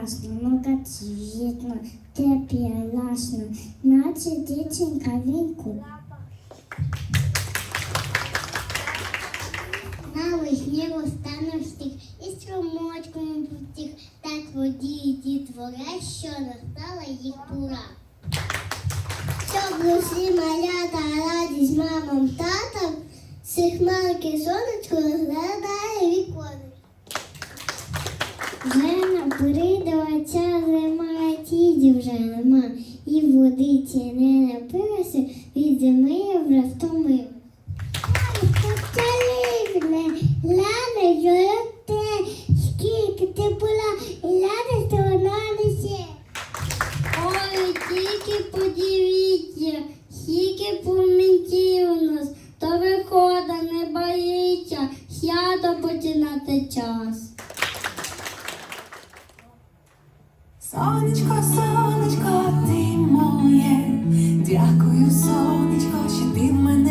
класно, многоцвітно, ну, теплі, ласно, наче дівчинка віку. На вишні останок стих і струмочком пустих, так водії дітвора, що настала їх пора. Щоб усі малята радість мамам, татам, всіх хмарки сонечко розглядає віконечко. Вже прийде ця зима, тідів вже нема, і водиці не напилася, від зими я вже втомив. Лада, жорте, скільки ти була, і лада, що вона несе. Ой, тільки подивіться, скільки помітів нас, то вихода не боїться, свято починати час. Сонечко, сонечко, ти моє, дякую, сонечко, що ти в мене.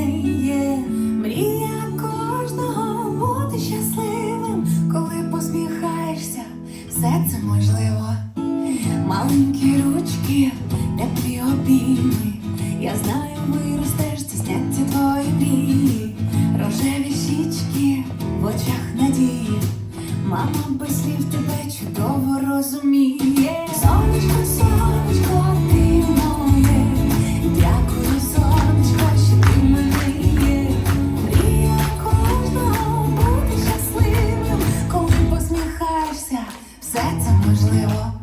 没有啊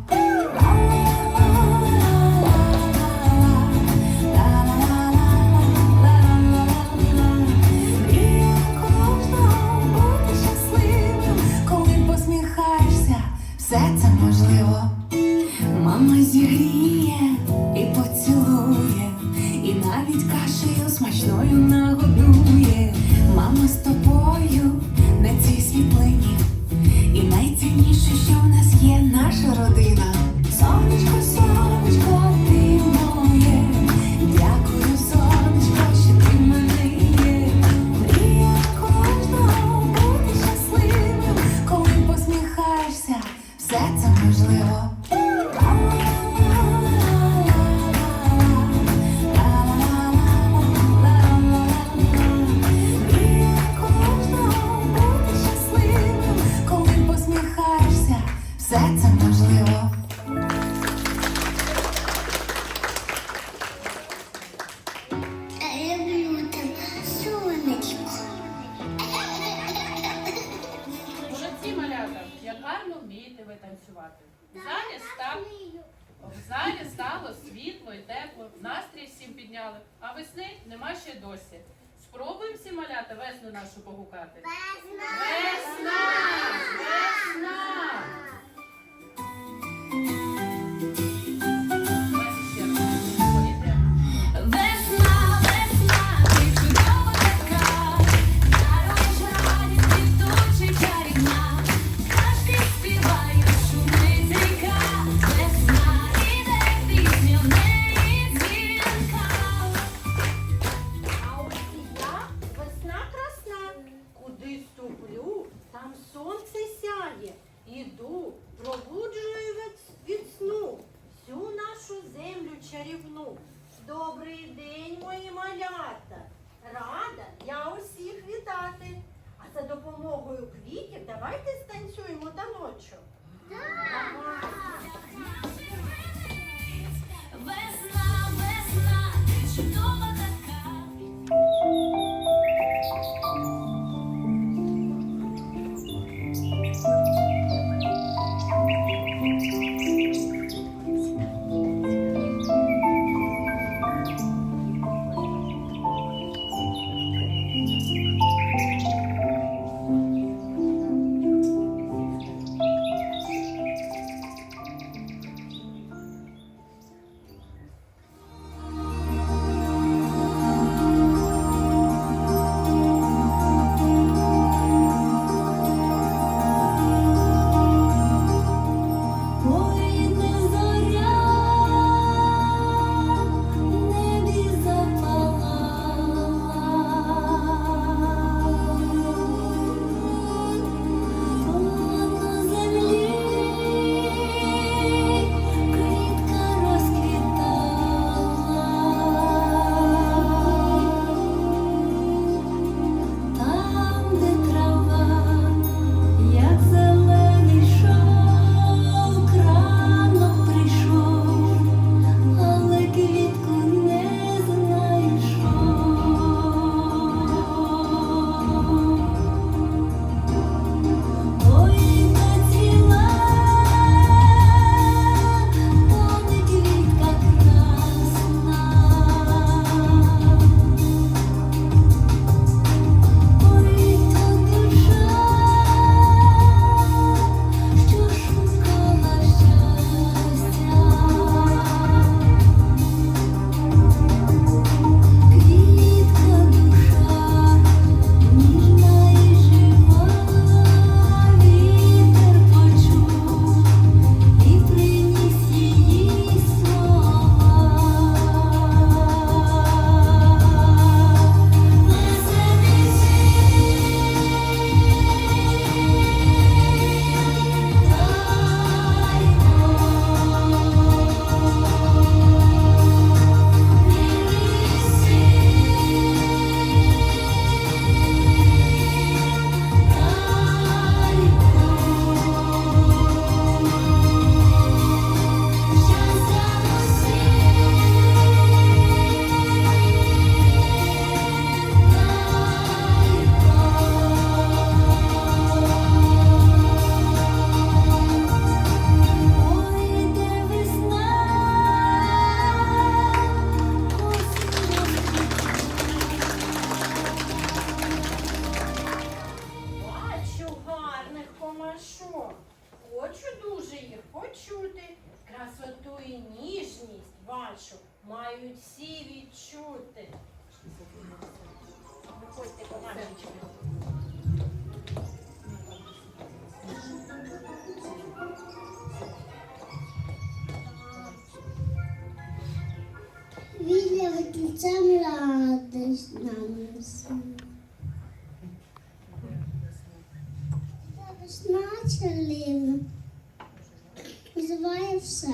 співає все.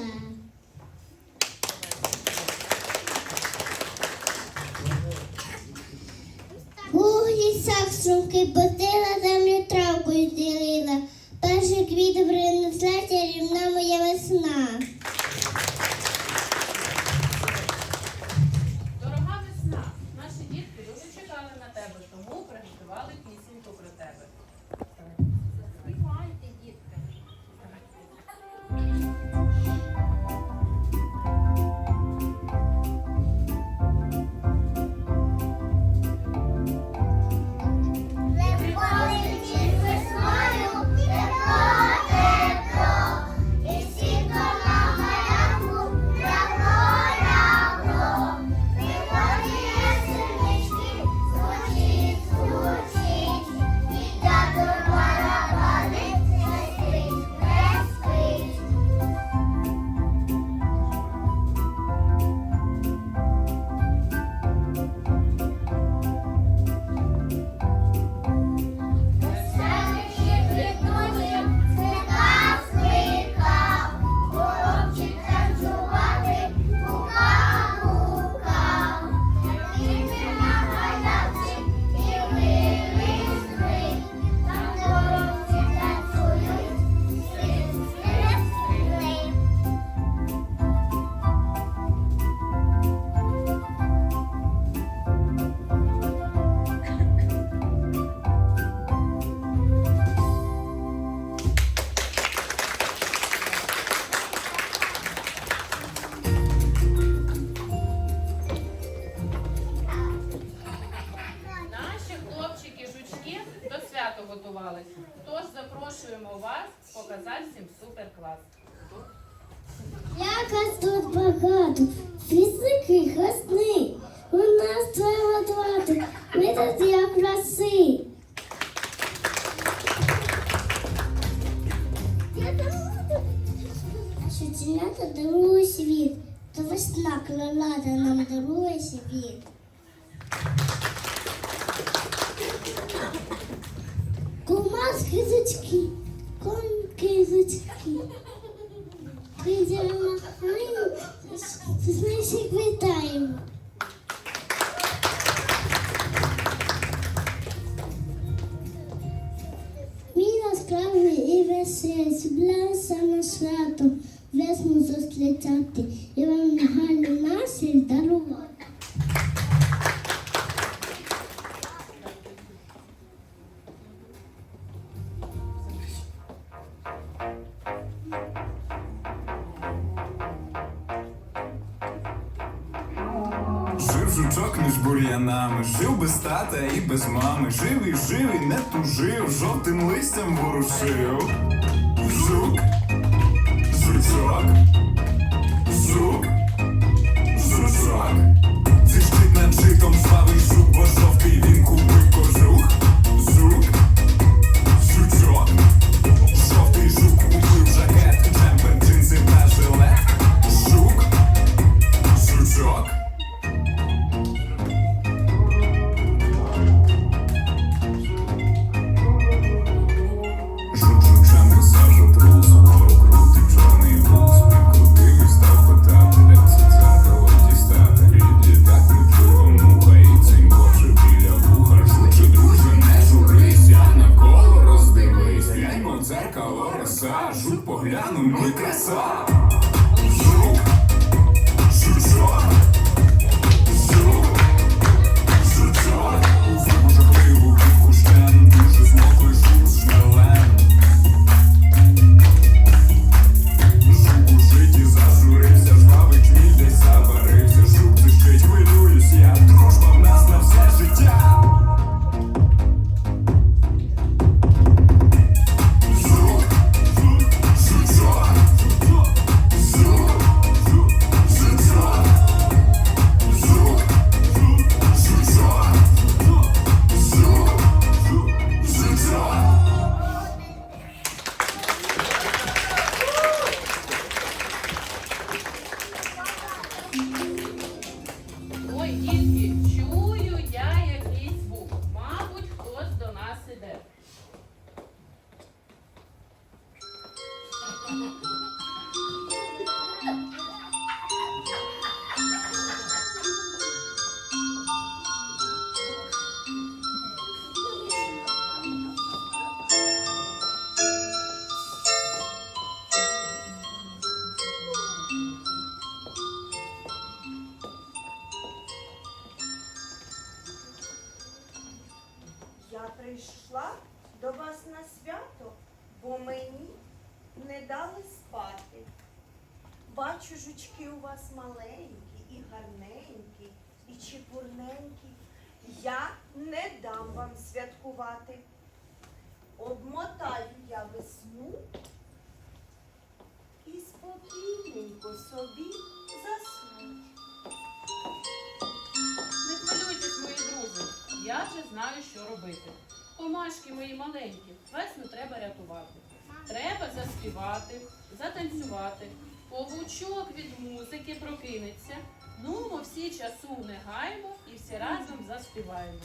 У лісах струмки землю травкою ділила. Перший квіт принесла чарівна моя весна. нас кизочки, кон кизочки. Прийдемо ти знаєш, як вітаємо. Мій насправді і весесь, бляса на свято, весну зустрічати, і вам нагально нас і дарувати. без мами, живий, живий, не тужив, жовтим листям ворушив. Жук робити. Комашки мої маленькі, весну треба рятувати. Треба заспівати, затанцювати. Павучок від музики прокинеться. Ну, всі часу не гаймо і всі разом заспіваємо.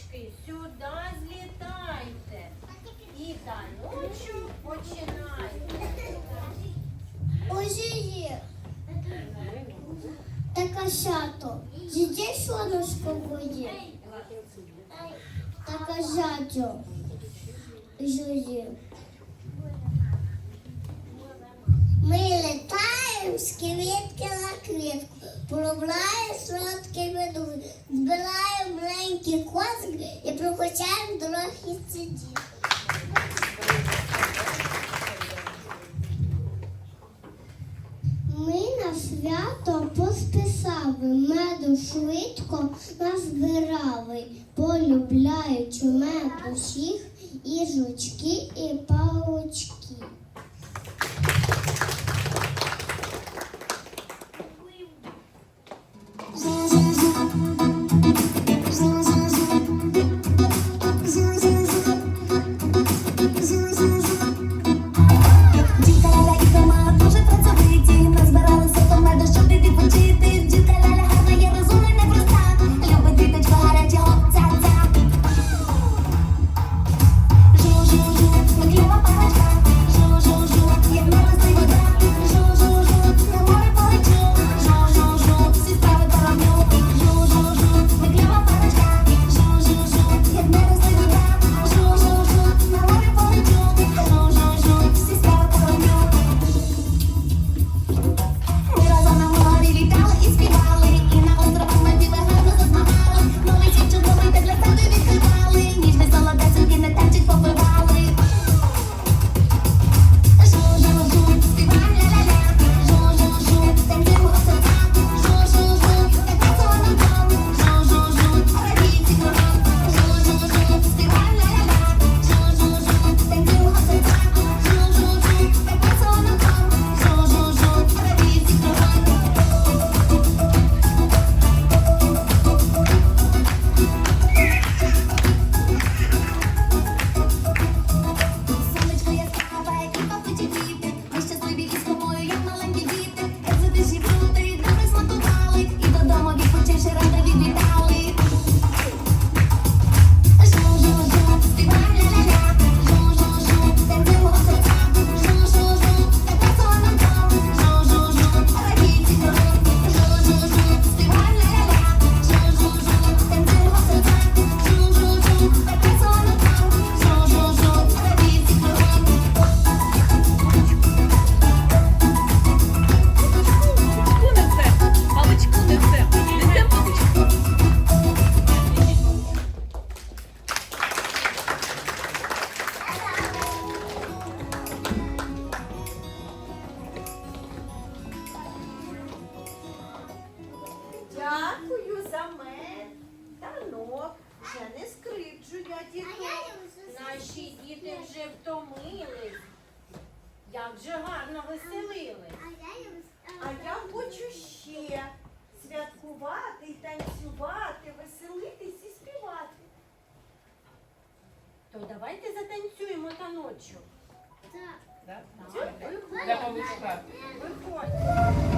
Діточки, сюди злітайте. І таночок починайте. Уже є. Та кошато. Здесь солнышко буде. Та кошато. Жує. Ми летаємо з квітки на квітку пробирає сладкий меду, збирає маленькі козик і прокачаємо дороги сидів. Ми на свято посписали, меду швидко назбирали, полюбляючи меду всіх і жучки, і паучки. Вже гарно веселили. А я хочу ще святкувати і танцювати, веселитись і співати. То давайте затанцюємо таночок. Так. Да? Так. Для малючка. Виходь.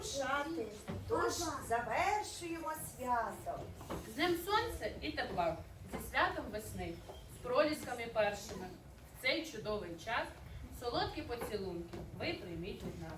вирушати. Тож завершуємо свято. З ним сонце і тепла, зі святом весни, з пролісками першими. В цей чудовий час солодкі поцілунки ви прийміть від нас.